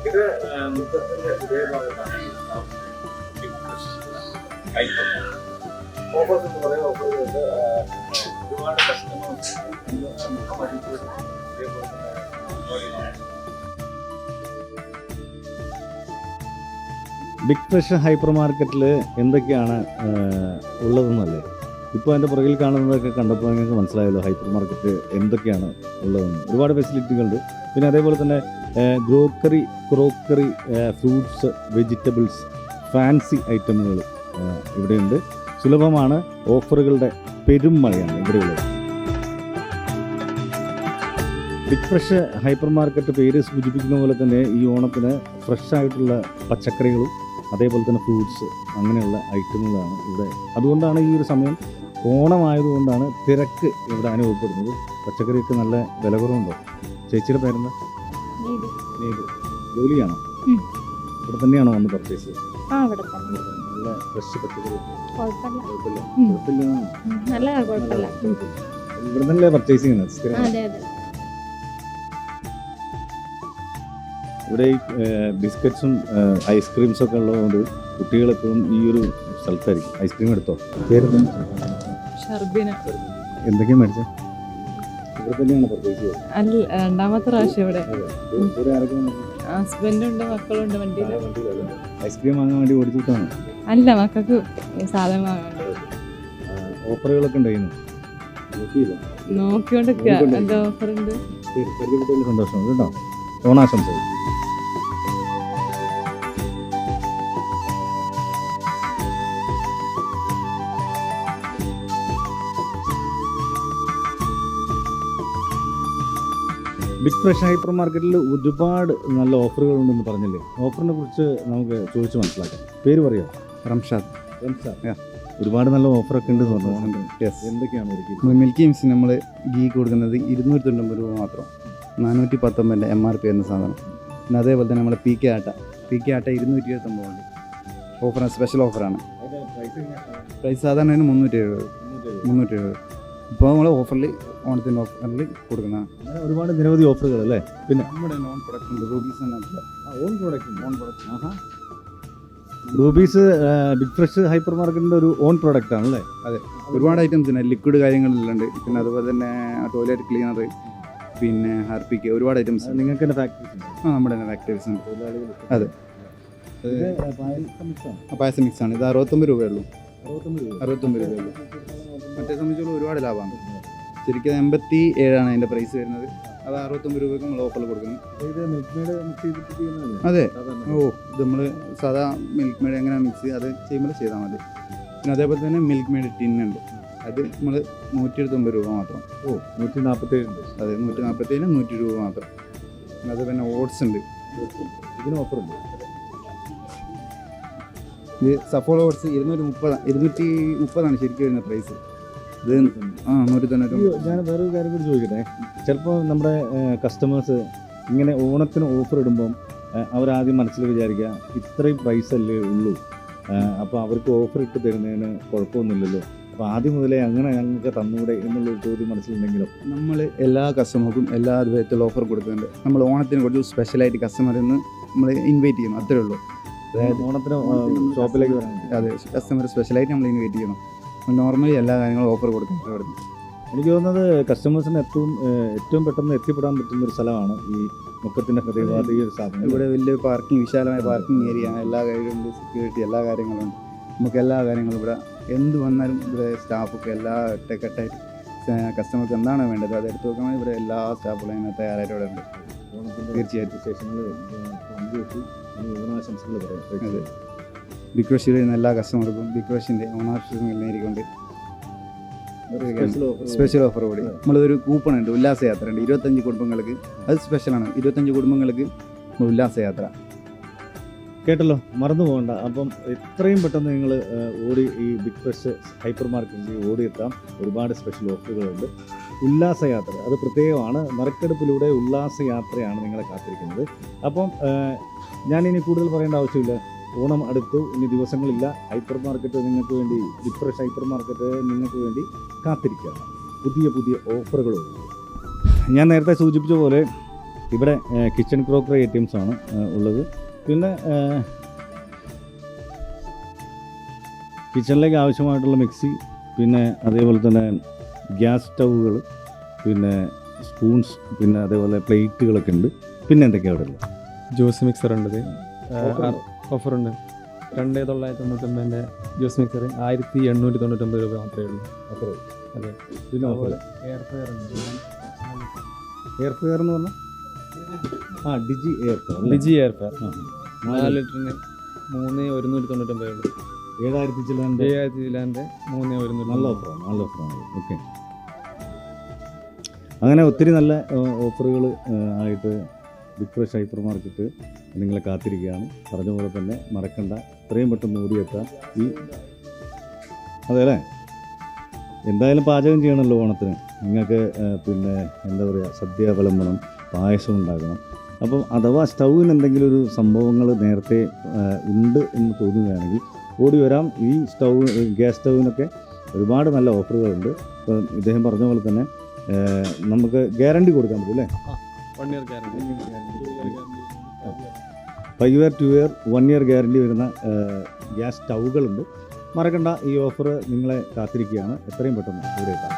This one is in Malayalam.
ഇത് ഹൃദയഭാഗത്താണ് ഓഫേഴ്സ് എന്ന് പറയുന്ന ഒരുപാട് കസ്റ്റമേഴ്സ് മുഖം അടിച്ച് ഇതേപോലെ തന്നെ ജോലികളാണ് ബിഗ് ഫ്രഷ് ഹൈപ്പർ മാർക്കറ്റിൽ എന്തൊക്കെയാണ് ഉള്ളതെന്നല്ലേ? ഇപ്പോൾ അതിന്റെ പുറകിൽ കാണുന്നതൊക്കെ കണ്ടപ്പോൾ നിങ്ങൾക്ക് മനസ്സിലായല്ലോ ഹൈപ്പർ മാർക്കറ്റ് എന്തൊക്കെയാണ് ഉള്ളതെന്ന്. ഒരുപാട് ഫെസിലിറ്റികളുണ്ട് പിന്നെ അതേപോലെ തന്നെ grocery crockery fruits vegetables fancy ഐറ്റമുകൾ ഇവിടെയുണ്ട്. സുലഭമാണ് ഓഫറുകളുടെ പെരുമഴയാണ് ഇവിടെയുള്ളത്. ബിഗ് ഫ്രഷ് ഹൈപ്പർ മാർക്കറ്റ് പേര് സൂചിപ്പിക്കുന്ന പോലെ തന്നെ ഈ ഓണത്തിന് ഫ്രഷ് ആയിട്ടുള്ള പച്ചക്കറികളും അതേപോലെ തന്നെ ഫ്രൂട്ട്സ് അങ്ങനെയുള്ള ഐറ്റങ്ങളാണ് ഇവിടെ. അതുകൊണ്ടാണ് ഈ ഒരു സമയം ഓണമായതുകൊണ്ടാണ് തിരക്ക് ഇവിടെ അനുഭവപ്പെടുന്നത്. പച്ചക്കറിയൊക്കെ നല്ല വില കുറവുണ്ടോ. ചേച്ചിയുടെ പേരെന്താ? നീതു ചെയ്യണം. ഇവിടെ തന്നെയാണോ വന്ന് പർച്ചേസ് നല്ല ഫ്രഷ് പച്ചക്കറി. ഇവിടെ തന്നെ പർച്ചേസ് ചെയ്യുന്നത്? അതെ അതെ. ഇവിടെ ഈ ബിസ്ക്കറ്റ്സും ഐസ്ക്രീംസും ഒക്കെ ഉള്ളതുകൊണ്ട് കുട്ടികളെപ്പോഴും ഈ ഒരു സ്ഥലത്തായിരിക്കും. ഐസ്ക്രീം എടുത്തോ? പേരെന്താ? ഷർബിന. എന്തൊക്കെയാണ് മേടിച്ചത് അല്ല രണ്ടാമത്തെ പ്രാവശ്യം ഇവിടെ. ഹസ്ബൻഡുണ്ട് മക്കളുണ്ട് വണ്ടിയിൽ ഐസ്ക്രീം വാങ്ങാൻ വേണ്ടി ഓടിച്ചിട്ടാണ്. അല്ല മക്കൾക്ക് സാധനം വാങ്ങാൻ ഓഫറുകളൊക്കെ ഉണ്ടായിരുന്നു നോക്കിക്കൊണ്ടിരിക്കുക എന്താ പരിചയപ്പെട്ടതിൽ സന്തോഷം. കേട്ടോ. ഓണാശംസകൾ. ബിഗ് ഫ്രഷ് ഹൈപ്പർ മാർക്കറ്റിൽ ഒരുപാട് നല്ല ഓഫറുകൾ ഉണ്ടെന്ന് പറഞ്ഞില്ലേ? ഓഫറിനെ കുറിച്ച് നമുക്ക് ചോദിച്ച് മനസ്സിലാക്കാം. പേര് പറയോ? റംഷാദ്. ഒരുപാട് നല്ല ഓഫറൊക്കെ ഉണ്ട് എന്ന് പറഞ്ഞു യെസ് എന്തൊക്കെയാണ് ഒരുക്കി മിൽക്കി മിംസ് നമ്മൾ ഗീ കൊടുക്കുന്നത് ഇരുന്നൂറ്റി തൊണ്ണൂറ് രൂപ മാത്രം. നാനൂറ്റി പത്തൊമ്പതിന്റെ എം ആർ പി എന്ന സാധനം. പിന്നെ അതേപോലെ തന്നെ നമ്മൾ P K atta. P K atta ഇരുന്നൂറ്റി ഇരുപത്തൊമ്പത് ഉണ്ട് ഓഫറാണ് സ്പെഷ്യൽ ഓഫറാണ് പ്രൈസ് സാധാരണ മുന്നൂറ്റി എഴുപത് മുന്നൂറ്റി എഴുപത് ഇപ്പോൾ നമ്മൾ ഓഫറിൽ ഓണത്തിന്റെ ഓഫറിൽ കൊടുക്കുന്നതാണ് അങ്ങനെ ഒരുപാട് നിരവധി ഓഫറുകൾ അല്ലേ പിന്നെ? നമ്മുടെ ഓൺ പ്രൊഡക്റ്റ് ഉണ്ട് റൂബീസ് എന്നല്ല ഓൺ പ്രൊഡക്റ്റ് ഓൺ പ്രൊഡക്റ്റ് ആഹാ. റൂബീസ് ബിഗ് ഫ്രഷ് ഹൈപ്പർ മാർക്കറ്റിന്റെ ഒരു ഓൺ പ്രൊഡക്റ്റ് ആണല്ലേ? അതെ. ഒരുപാട് ഐറ്റംസ് ഉണ്ട് ലിക്വിഡ് കാര്യങ്ങളെല്ലാം ഉണ്ട് പിന്നെ അതുപോലെ തന്നെ ടോയ്ലറ്റ് ക്ലീനർ പിന്നെ ഹാർപ്പിക്ക് ഒരുപാട് ഐറ്റംസ് നിങ്ങൾക്ക് തന്നെ ഫാക്ടറി ആ നമ്മുടെ തന്നെ ഫാക്ടറീസ് ഉണ്ട് അതെ. പായസം മിക്സ് ആണ്? ഇത് അറുപത്തൊമ്പത് രൂപയുള്ളൂ അറുപത്തൊമ്പത് രൂപയുള്ളൂ മറ്റേ സംബന്ധിച്ചുള്ള ഒരുപാട് ലാഭമാണ് ശരിക്കും എൺപത്തി ഏഴാണ് അതിന്റെ പ്രൈസ് വരുന്നത്. അത് അറുപത്തൊമ്പത് രൂപയ്ക്ക് നമ്മൾ ഓഫറിൽ കൊടുക്കുന്നു. അതെ. ഓ ഇത് നമ്മൾ സാധാ മിൽക്ക് മെയ്ഡ് എങ്ങനെ മിക്സ് അത് ചെയ്യുമ്പോൾ ചെയ്താൽ മതി. പിന്നെ അതേപോലെ തന്നെ മിൽക്ക് മെയ്ഡ് ടിന്നുണ്ട് അത് നമ്മൾ നൂറ്റി എഴുപത്തൊമ്പത് രൂപ മാത്രം. ഓ നൂറ്റി നാൽപ്പത്തി ഏഴ് അതെ നൂറ്റി നാൽപ്പത്തേഴ് നൂറ്റി രൂപ മാത്രം. പിന്നെ അത് പിന്നെ ഓട്സ് ഉണ്ട്. ഇതിന് ഓഫർ ഉണ്ട്. ഇത് സഫോള ഓട്സ് ഇരുന്നൂറ്റി മുപ്പത് ഇരുന്നൂറ്റി മുപ്പതാണ് ശരിക്കും വരുന്ന പ്രൈസ് ഇത് ആ നൂറ്റി തൊണ്ണൂറ്റി ഞാൻ വേറൊരു കാര്യം കൂടി ചോദിക്കട്ടെ? ചിലപ്പോൾ നമ്മുടെ കസ്റ്റമേഴ്സ് ഇങ്ങനെ ഓണത്തിന് ഓഫർ ഇടുമ്പം അവരാദ്യം മനസ്സിൽ വിചാരിക്കുക ഇത്രയും പ്രൈസ് അല്ലേ ഉള്ളൂ. അപ്പോൾ അവർക്ക് ഓഫർ ഇട്ട് തരുന്നതിന് കുഴപ്പമൊന്നുമില്ലല്ലോ. അപ്പോൾ ആദ്യം മുതലേ അങ്ങനെ ഞങ്ങൾക്ക് തന്നൂടെ എന്നുള്ളൊരു ചോദ്യം മനസ്സിലുണ്ടെങ്കിലും? നമ്മൾ എല്ലാ കസ്റ്റമർക്കും എല്ലാ വിധത്തിലുള്ള ഓഫർ കൊടുക്കുന്നുണ്ട്. നമ്മൾ ഓണത്തിന് കുറച്ച് സ്പെഷ്യലായിട്ട് കസ്റ്റമറിൽ നിന്ന് നമ്മൾ ഇൻവൈറ്റ് ചെയ്യുന്നു. അത്രേ ഉള്ളൂ. ഓണത്തിന് ഷോപ്പിലേക്ക് വരാൻ അതെ കസ്റ്റമർ സ്പെഷ്യലായിട്ട് നമ്മൾ ഇൻവൈറ്റ് ചെയ്യണം. നോർമലി എല്ലാ കാര്യങ്ങളും ഓഫർ കൊടുക്കുന്നത് ഇവിടുന്ന് എനിക്ക് തോന്നുന്നത് കസ്റ്റമേഴ്സിന് ഏറ്റവും ഏറ്റവും പെട്ടെന്ന് എത്തിപ്പെടാൻ പറ്റുന്ന ഒരു സ്ഥലമാണ് ഈ മുക്കത്തിന്റെ ഹൃദയവാദി ഈ ഒരു സ്ഥാപനം ഇവിടെ വലിയ പാർക്കിംഗ് വിശാലമായ പാർക്കിംഗ് ഏരിയ എല്ലാ കാര്യങ്ങളും സെക്യൂരിറ്റി എല്ലാ കാര്യങ്ങളും നമുക്ക് എല്ലാ കാര്യങ്ങളും ഇവിടെ എന്ത് വന്നാലും ഇവിടെ സ്റ്റാഫൊക്കെ എല്ലാ ഒറ്റക്കെട്ടായിട്ട് കസ്റ്റമർക്ക് എന്താണ് വേണ്ടത് അത് എടുത്തു നോക്കാൻ ഇവിടെ എല്ലാ സ്റ്റാഫുകളും അതിന് തയ്യാറായിട്ട് ഇവിടെ ഉണ്ട്. തീർച്ചയായിട്ടും. സ്റ്റേഷനിൽ പങ്കുവെച്ച്. ഓണാശംസകൾ പറയാം. ബിഗ് വരുന്ന എല്ലാ കസ്റ്റമർക്കും ബിഗ് റഷിന്റെ ഓണാശംസകൾ നേരിക്കൊണ്ട് സ്പെഷ്യൽ ഓഫർ സ്പെഷ്യൽ ഓഫർ കൂടി. നമ്മളൊരു കൂപ്പൺ ഉണ്ട് ഉല്ലാസയാത്ര ഉണ്ട് ഇരുപത്തഞ്ച് കുടുംബങ്ങൾക്ക് അത് സ്പെഷ്യലാണ് ഇരുപത്തഞ്ച് കുടുംബങ്ങൾക്ക് ഉല്ലാസയാത്ര കേട്ടല്ലോ? മറന്നു പോകണ്ട. അപ്പം എത്രയും പെട്ടെന്ന് നിങ്ങൾ ഓടി ഈ ബിഗ് ഫ്രഷ് ഹൈപ്പർ മാർക്കറ്റിൽ ഓടിയെത്താം. ഒരുപാട് സ്പെഷ്യൽ ഓഫറുകളുണ്ട് ഉല്ലാസയാത്ര. അത് പ്രത്യേകമാണ്. നറുക്കെടുപ്പിലൂടെ ഉല്ലാസയാത്രയാണ് നിങ്ങളെ കാത്തിരിക്കുന്നത്. അപ്പം ഞാനിനി കൂടുതൽ പറയേണ്ട ആവശ്യമില്ല. ഓണം അടുത്തു. ഇനി ദിവസങ്ങളില്ല. ഹൈപ്പർ മാർക്കറ്റ് നിങ്ങൾക്ക് വേണ്ടി ഡിപ്രഷ് ഹൈപ്പർ മാർക്കറ്റ് നിങ്ങൾക്ക് വേണ്ടി കാത്തിരിക്കുകയാണ്. പുതിയ പുതിയ ഓഫറുകളും ഞാൻ നേരത്തെ സൂചിപ്പിച്ച പോലെ ഇവിടെ കിച്ചൺ ക്രോക്കറി ഐറ്റംസ് ആണ് ഉള്ളത്. പിന്നെ കിച്ചണിലേക്ക് ആവശ്യമായിട്ടുള്ള മിക്സി പിന്നെ അതേപോലെ തന്നെ ഗ്യാസ് സ്റ്റൗകൾ പിന്നെ സ്പൂൺസ് പിന്നെ അതേപോലെ പ്ലേറ്റുകളൊക്കെ ഉണ്ട്. പിന്നെ എന്തൊക്കെയാണ് അവിടെ ഉള്ളത്? ജ്യൂസ് മിക്സർ ഉണ്ട് ഓഫറുണ്ട്? രണ്ട് തൊള്ളായിരത്തി തൊണ്ണൂറ്റൊമ്പതിന്റെ ജ്യൂസ് മിക്സർ ആയിരത്തി എണ്ണൂറ്റി തൊണ്ണൂറ്റൊമ്പത് രൂപ മാത്രമേ ഉള്ളൂ. അത്രേ അതെ. പിന്നെ എയർ ഫ്രയർ ഉണ്ട്. എയർ ഫെയർ എന്ന് പറഞ്ഞാൽ ആ Digi air fryer Digi air fryer ആ നാല് ലിറ്ററിന് മൂന്ന് ഒരുന്നൂറ്റി തൊണ്ണൂറ്റൊമ്പത് ഉള്ളൂ. ഏഴായിരത്തി ചില്ലാന്റെ ഏഴായിരത്തി ചില്ലാന്റെ മൂന്നേ ഒരുന്നൂറ്റി നല്ല ഓഫറാണ് നല്ല ഓഫറാണ് ഓക്കെ അങ്ങനെ ഒത്തിരി നല്ല ഓഫറുകൾ ആയിട്ട് ബിഗ് ഫ്രഷ് ഹൈപ്പർ മാർക്കറ്റ് നിങ്ങളെ കാത്തിരിക്കുകയാണ്. പറഞ്ഞ പോലെ തന്നെ മറക്കണ്ട എത്രയും പെട്ടെന്ന് ഓടിയെത്താൻ ഈ അതെ അല്ലേ? എന്തായാലും പാചകം ചെയ്യണമല്ലോ ഓണത്തിന്. നിങ്ങൾക്ക് പിന്നെ എന്താ പറയുക സദ്യ വിളമ്പണം പായസം ഉണ്ടാക്കണം. അപ്പം അഥവാ സ്റ്റൗവിന് എന്തെങ്കിലും ഒരു സംഭവങ്ങൾ നേരത്തെ ഉണ്ട് എന്ന് തോന്നുകയാണെങ്കിൽ ഓടി വരാം ഈ സ്റ്റൗ ഗ്യാസ് സ്റ്റൗവിനൊക്കെ ഒരുപാട് നല്ല ഓഫറുകളുണ്ട്. ഇപ്പം ഇദ്ദേഹം പറഞ്ഞ പോലെ തന്നെ നമുക്ക് ഗ്യാരണ്ടി കൊടുക്കാൻ പറ്റും അല്ലേ? One year guarantee five year two year one year guarantee വരുന്ന ഗ്യാസ് സ്റ്റൗകളുണ്ട്. മറക്കണ്ട ഈ ഓഫർ നിങ്ങളെ കാത്തിരിക്കുകയാണ്. എത്രയും പെട്ടെന്ന് ഇവിടെ എത്താം